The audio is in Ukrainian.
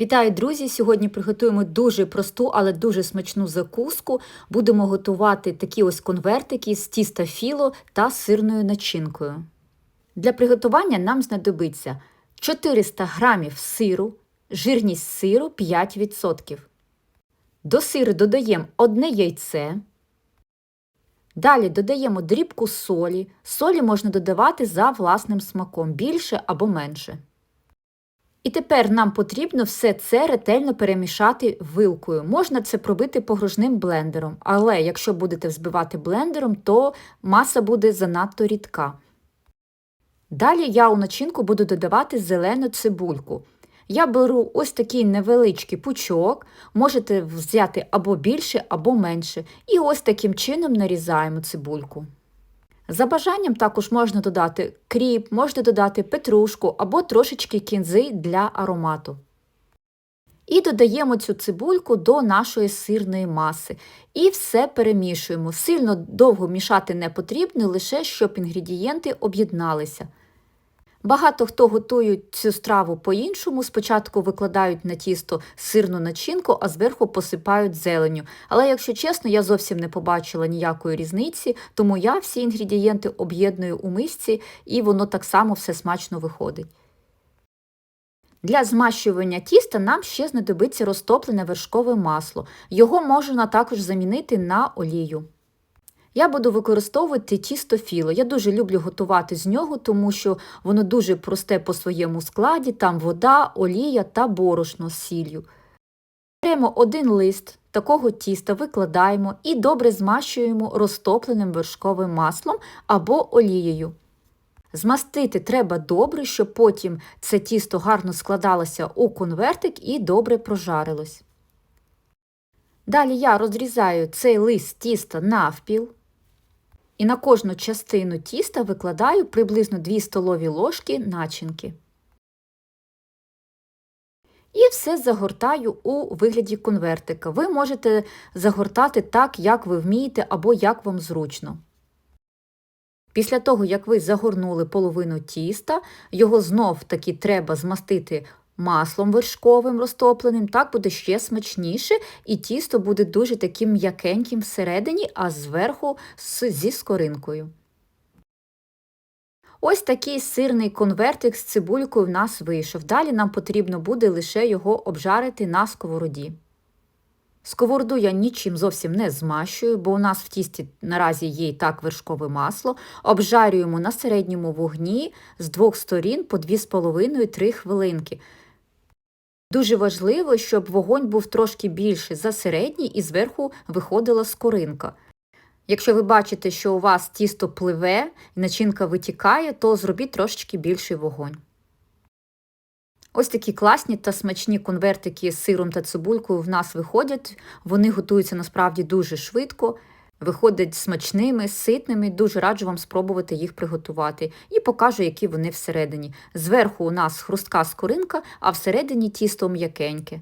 Вітаю, друзі! Сьогодні приготуємо дуже просту, але дуже смачну закуску. Будемо готувати такі ось конвертики з тіста філо та сирною начинкою. Для приготування нам знадобиться 400 г сиру, жирність сиру 5%. До сиру додаємо одне яйце. Далі додаємо дрібку солі. Солі можна додавати за власним смаком, більше або менше. І тепер нам потрібно все це ретельно перемішати вилкою. Можна це пробити погружним блендером, але якщо будете взбивати блендером, то маса буде занадто рідка. Далі я у начинку буду додавати зелену цибульку. Я беру ось такий невеличкий пучок, можете взяти або більше, або менше. І ось таким чином нарізаємо цибульку. За бажанням також можна додати кріп, можна додати петрушку або трошечки кінзи для аромату. І додаємо цю цибульку до нашої сирної маси. І все перемішуємо. Сильно довго мішати не потрібно, лише щоб інгредієнти об'єдналися. Багато хто готує цю страву по-іншому. Спочатку викладають на тісто сирну начинку, а зверху посипають зеленю. Але, якщо чесно, я зовсім не побачила ніякої різниці, тому я всі інгредієнти об'єдную у мисці і воно так само все смачно виходить. Для змащування тіста нам ще знадобиться розтоплене вершкове масло. Його можна також замінити на олію. Я буду використовувати тісто філо. Я дуже люблю готувати з нього, тому що воно дуже просте по своєму складі, там вода, олія та борошно з сіллю. Беремо один лист такого тіста, викладаємо і добре змащуємо розтопленим вершковим маслом або олією. Змастити треба добре, щоб потім це тісто гарно складалося у конвертик і добре прожарилось. Далі я розрізаю цей лист тіста навпіл. І на кожну частину тіста викладаю приблизно 2 столові ложки начинки. І все загортаю у вигляді конвертика. Ви можете загортати так, як ви вмієте, або як вам зручно. Після того, як ви загорнули половину тіста, його знов таки треба змастити маслом вершковим розтопленим, так буде ще смачніше, і тісто буде дуже таким м'якеньким всередині, а зверху зі скоринкою. Ось такий сирний конвертик з цибулькою в нас вийшов. Далі нам потрібно буде лише його обжарити на сковороді. Сковороду я нічим зовсім не змащую, бо у нас в тісті наразі є і так вершкове масло. Обжарюємо на середньому вогні з двох сторін по 2,5-3 хвилинки. Дуже важливо, щоб вогонь був трошки більший за середній і зверху виходила скоринка. Якщо ви бачите, що у вас тісто пливе і начинка витікає, то зробіть трошечки більший вогонь. Ось такі класні та смачні конвертики з сиром та цибулькою в нас виходять. Вони готуються насправді дуже швидко, виходять смачними, ситними. Дуже раджу вам спробувати їх приготувати і покажу, які вони всередині. Зверху у нас хрустка скоринка, а всередині тісто м'якеньке.